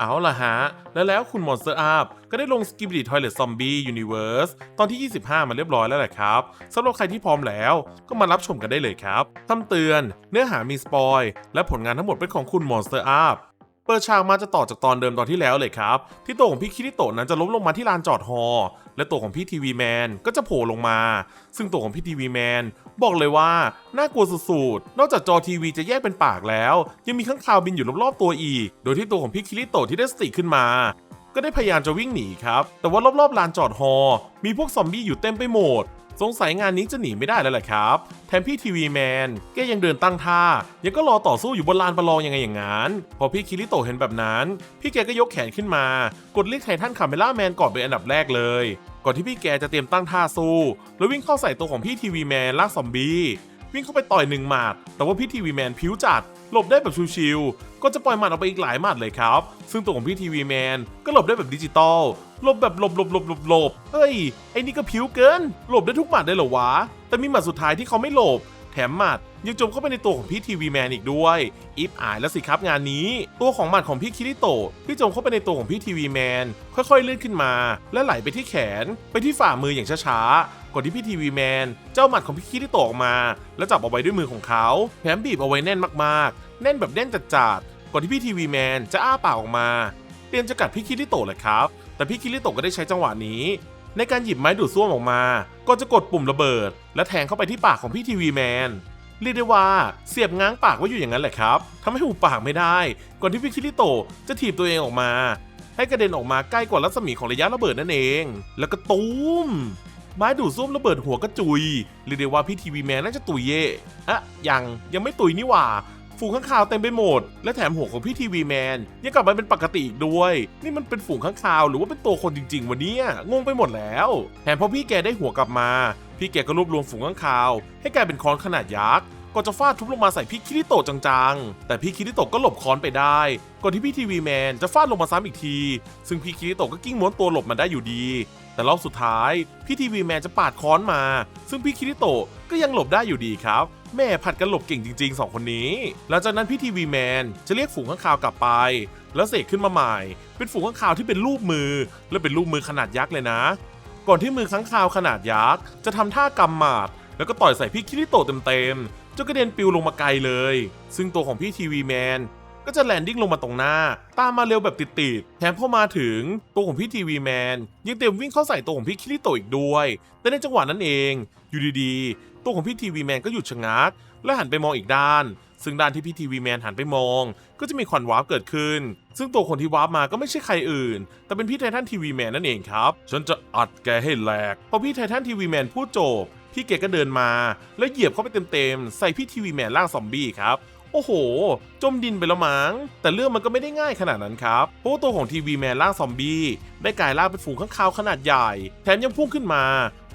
เอาล่ะฮะ แล้วแล้วคุณมอนสเตอร์อัพก็ได้ลงสกิบบิทอยเลตซอมบี้ยูนิเวอร์สตอนที่ 25 มาเรียบร้อยแล้วแหละครับสำหรับใครที่พร้อมแล้วก็มารับชมกันได้เลยครับคำเตือน เนื้อหามีสปอย และผลงานทั้งหมดเป็นของคุณมอนสเตอร์อัพ เปิดฉากมาจะต่อจากตอนเดิมตอนที่แล้วเลยครับ ที่ตัวของพี่คิริโตะนั้นจะล้มลงมาที่ลานจอดฮอ และตัวของพี่ทีวีแมนก็จะโผล่ลงมา ซึ่งตัวของพี่ทีวีแมนบอกเลยว่า น่ากลัวสุดๆ นอกจากจอทีวีจะแยกเป็นปากแล้ว ยังมีข้างคาวบินอยู่รอบๆตัวอีก โดยที่ตัวของพี่คิริโตะที่ได้สติขึ้นมา ก็ได้พยายามจะวิ่งหนีครับ แต่ว่ารอบๆลานจอดฮอ มีพวกซอมบี้อยู่เต็มไปหมด สงสัยงานนี้จะหนีไม่ได้แล้วแหละครับ แถมพี่ทีวีแมนแกยังเดินตั้งท่า ยังก็รอต่อสู้อยู่บนลานประลองยังไงอย่างนั้น พอพี่คิริโตเห็นแบบนั้น พี่แกก็ยกแขนขึ้นมา กดเรียกไททันคาเมล่าแมนก่อนเป็นอันดับแรกเลย ก่อนที่พี่แกจะเตรียมตั้งท่าสู้ แล้ววิ่งเข้าใส่ตัวของพี่ทีวีแมนลากซอมบี้วิ่งเข้าไปต่อยหนึ่งหมัดแต่ว่าพี่ทีวีแมนผิวจัดหลบได้แบบชิวๆ ก็จะปล่อยหมัดออกไปอีกหลายหมัดเลยครับ ซึ่งตัวของพี่ทีวีแมนก็หลบได้แบบดิจิตอลหลบแบบหลบหลบหลบหลบหลบเฮ้ย ไอ้นี่ก็ผิวเกิน หลบได้ทุกหมัดเลยเหรอวะ แต่มีหมัดสุดท้ายที่เขาไม่หลบ แถมหมัดยังจมเข้าไปในตัวของพี่ทีวีแมนอีกด้วยอิฟอายแล้วสิครับงานนี้ ตัวของหมัดของพี่คิริโตะที่จมเข้าไปในตัวของพี่ทีวีแมนค่อยๆเลื่อนขึ้นมา และไหลไปที่แขน ไปที่ฝ่ามืออย่างช้าๆก่อนที่พี่ทีวีแมนเจ้าหมัดของพี่คิริโตะออกมา แล้วจับเอาไว้ด้วยมือของเขาแถมบีบเอาไว้แน่นมากๆ แน่นแบบแน่นจัดๆ ก่อนที่พี่ทีวีแมนจะอ้าปากออกมาเตรียมจะกัดพี่คิริโตะเลยครับ แต่พี่คิริโตะก็ได้ใช้จังหวะนี้ ในการหยิบไม้ดูดซ่วมออกมา ก็จะกดปุ่มระเบิด และแทงเข้าไปที่ปากของพี่ทีวีแมนเรียกได้ว่าเสียบง้างปากไว้อยู่อย่างนั้นแหละครับทำให้หูปากไม่ได้ ก่อนที่พี่คิริโตะจะถีบตัวเองออกมา ให้กระเด็นออกมาใกล้กว่ารัศมีของระยะระเบิดนั่นเอง แล้วก็ตูมไม้ดูดซ่วมระเบิดหัวก็จุยเรียกได้ว่าพี่ทีวีแมนน่าจะตุยเย่อะยังยังไม่ตุยนี่หว่า ฝูงข้างคาวเต็มไปหมด และแถมหัวของพี่ทีวีแมนยังกลับมาเป็นปกติอีกด้วย นี่มันเป็นฝูงข้างคาวหรือว่าเป็นตัวคนจริง ๆวันนี้งงไปหมดแล้วแถมพอพี่แกได้หัวกลับมา พี่แกก็รวบรวมฝูงข้างคาว ให้กลายเป็นค้อนขนาดยักษ์ ก่อนจะฟาดทุบลงมาใส่พี่คิริโตะจังๆ แต่พี่คิริโตะก็หลบค้อนไปได้ ก่อนที่พี่ทีวีแมนจะฟาดลงมาซ้ำอีกที ซึ่งพี่คิริโตะก็กิ้งม้วนตัวหลบมาได้อยู่ดี แต่รอบสุดท้ายพี่ทีวีแมนจะปาดค้อนมา ซึ่งพี่คิริโตะก็ยังหลบได้อยู่ดีครับแม่ผัดกันหลบเก่งจริงๆสองคนนี้ หลังจากนั้นพี่ทีวีแมนจะเรียกฝูงข้างคาวกลับไป แล้วเสกขึ้นมาใหม่ เป็นฝูงข้างคาวที่เป็นรูปมือ และเป็นรูปมือขนาดยักษ์เลยนะ ก่อนที่มือข้างคาวขนาดยักษ์จะทำท่ากำหมาด แล้วก็ต่อยใส่พี่คิริโตเต็มๆ จนกระเด็นปิวลงมาไกลเลย ซึ่งตัวของพี่ทีวีแมนก็จะแลนดิ้งลงมาตรงหน้า ตามมาเร็วแบบติดๆ แถมพอมาถึงตัวของพี่ทีวีแมนยังเตรียมวิ่งเข้าใส่ตัวของพี่คิริโตอีกด้วย แต่ในจังหวะนั้นเอง อยู่ดีๆ ตัวของพี่ทีวีแมนก็หยุดชะงัก และหันไปมองอีกด้าน ซึ่งด้านที่พี่ทีวีแมนหันไปมอง ก็จะมีควันวาร์ปเกิดขึ้น ซึ่งตัวคนที่วาร์ปมาก็ไม่ใช่ใครอื่น แต่เป็นพี่ไททันทีวีแมนนั่นเองครับ ฉันจะอัดแกให้แหลก พอพี่ไททันทีวีแมนพูดจบ พี่เกก็เดินมา แล้วเหยียบเข้าไปเต็มๆ ใส่พี่ทีวีแมนร่างซอมบี้ครับโอ้โห จมดินไปแล้วมั้ง แต่เรื่องมันก็ไม่ได้ง่ายขนาดนั้นครับ เพราะว่าตัวของทีวีแมนร่างซอมบี้ได้กลายร่างเป็นฝูงข้างคาวขนาดใหญ่ แถมยังพุ่งขึ้นมา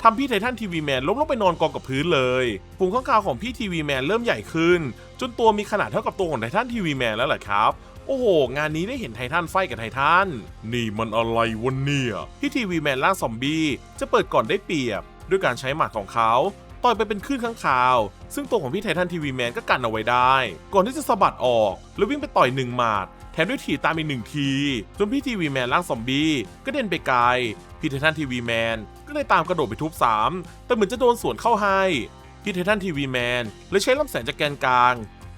ทำพี่ไททันทีวีแมนล้มลงไปนอนกองกับพื้นเลย ฝูงข้างคาวของพี่ทีวีแมนเริ่มใหญ่ขึ้น จนตัวมีขนาดเท่ากับตัวของไททันทีวีแมนแล้วแหละครับโอ้โห งานนี้ได้เห็นไททันไฟกับไททัน นี่มันอะไรวะเนี่ยพี่ทีวีแมนร่างซอมบี้จะเปิดก่อนได้เปรียบ ด้วยการใช้หมัดของเขาต่อยไปเป็นคลื่นข้างคาว ซึ่งตัวของพี่ไททันทีวีแมนก็กันเอาไว้ได้ ก่อนที่จะสะบัดออก แล้ววิ่งไปต่อยหนึ่งหมัดแถมด้วยถีตามอีกหนึ่งที จนพี่ทีวีแมนร่างซอมบี้ก็เด่นไปไกล พี่ไททันทีวีแมนก็เลยตามกระโดดไปทุบซ้ำแต่เหมือนจะโดนสวนเข้าให้พี่ไททันทีวีแมนเลยใช้ลำแสงจากแกนกลาง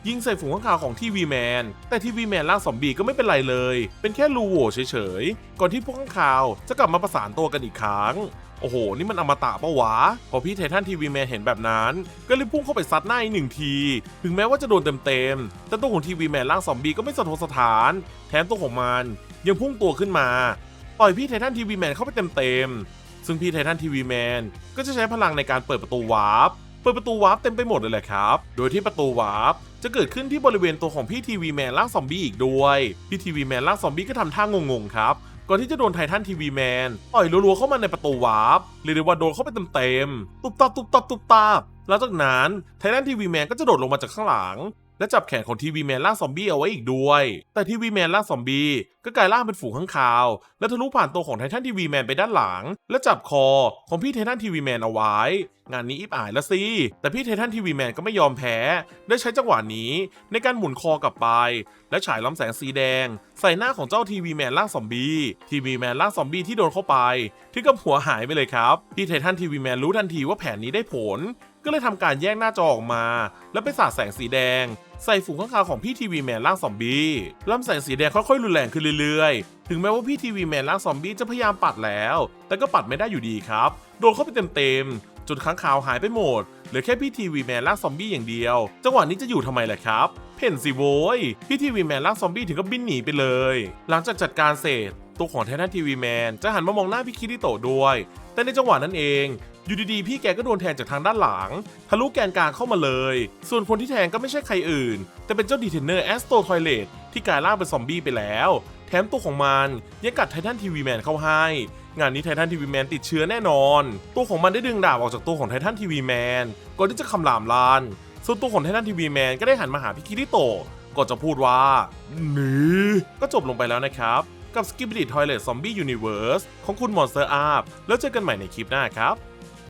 ยิงใส่ฝูงข้างคาวของทีวีแมนแต่ทีวีแมนร่างซอมบี้ก็ไม่เป็นไรเลย เป็นแค่รูโหว่เฉยๆก่อนที่พวกข้างคาวจะกลับมาประสานตัวกันอีกครั้ง โอ้โห นี่มันอมตะปะวะ พอพี่ไททันทีวีแมนเห็นแบบนั้น ก็รีบพุ่งเข้าไปซัดหน้าอีกหนึ่งที ถึงแม้ว่าจะโดนเต็มๆ แต่ตัวของทีวีแมนร่างซอมบี้ก็ไม่สะทกสถาน แถมตัวของมัน ยังพุ่งตัวขึ้นมาต่อยพี่ไททันทีวีแมนเข้าไปเต็มๆ ซึ่งพี่ไททันทีวีแมนก็จะใช้พลังในการเปิดประตูวาร์ปเปิดประตูวาร์ปเต็มไปหมดเลยแหละครับ โดยที่ประตูวาร์ปจะเกิดขึ้นที่บริเวณตัวของพี่ทีวีแมนร่างซอมบี้อีกด้วย พี่ทีวีแมนร่างซอมบี้ก็ทำท่างงๆครับ ก่อนที่จะโดนไททันทีวีแมนต่อยรัวๆเข้ามาในประตูวาร์ปเรียกได้ว่าโดนเข้าไปเต็มๆตุบตับตุบตับตุบตับแล้วจากนั้นไททันทีวีแมนก็จะโดดลงมาจากข้างหลัง และจับแขนของทีวีแมนล่าซอมบี้เอาไว้อีกด้วย แต่ทีวีแมนล่าซอมบี้ก็กลายร่างเป็นฝูงข้างคาว และทะลุผ่านตัวของไททันทีวีแมนไปด้านหลัง และจับคอของพี่ไททันทีวีแมนเอาไว้ งานนี้อิบอายละสิ แต่พี่ไททันทีวีแมนก็ไม่ยอมแพ้ ได้ใช้จังหวะนี้ในการหมุนคอกลับไป และฉายลำแสงสีแดง ใส่หน้าของเจ้าทีวีแมนร่างซอมบี้ทีวีแมนร่างซอมบี้ที่โดนเข้าไปถึงกับหัวหายไปเลยครับพี่ไททันทีวีแมนรู้ทันทีว่าแผนนี้ได้ผล ก็เลยทำการแยกหน้าจอออกมา แล้วไปสาดแสงสีแดง ใส่ฝูงข้างคาวของพี่ทีวีแมนร่างซอมบี้ลำแสงสีแดงค่อยๆรุนแรงขึ้นเรื่อยๆ ถึงแม้ว่าพี่ทีวีแมนร่างซอมบี้จะพยายามปัดแล้ว แต่ก็ปัดไม่ได้อยู่ดีครับ โดนเข้าไปเต็มๆจนค้างคาวหายไปหมดเหลือแค่พี่ทีวีแมนร่างซอมบี้อย่างเดียว จังหวะนี้จะอยู่ทำไมล่ะครับ เพ่นสิโว้ยพี่ทีวีแมนร่างซอมบี้ถึงก็บินหนีไปเลย หลังจากจัดการเสร็จตัวของไททันทีวีแมนจะหันมามองหน้าพี่คิริโตะด้วย แต่ในจังหวะนั้นเองอยู่ดีๆ พี่แกก็โดนแทงจากทางด้านหลัง ทะลุแกนกลางเข้ามาเลย ส่วนคนที่แทงก็ไม่ใช่ใครอื่น แต่เป็นเจ้าดีเทนเนอร์แอสโตทอยเลตที่กลายร่างเป็นซอมบี้ไปแล้ว แถมตัวของมันยังกัดไททันทีวีแมนเข้าให้ งานนี้ไททันทีวีแมนติดเชื้อแน่นอน ตัวของมันได้ดึงดาบออกจากตัวของไททันทีวีแมนก่อนที่จะคำรามลาน ส่วนตัวของไททันทีวีแมนก็ได้หันมาหาพี่คิริโตะก่อนจะพูดว่าหนีก็จบลงไปแล้วนะครับ กับ Skibidi Toilet Zombie Universe ของคุณมอนสเตอร์อาร์แล้วเจอกันใหม่ในคลิปหน้าครับ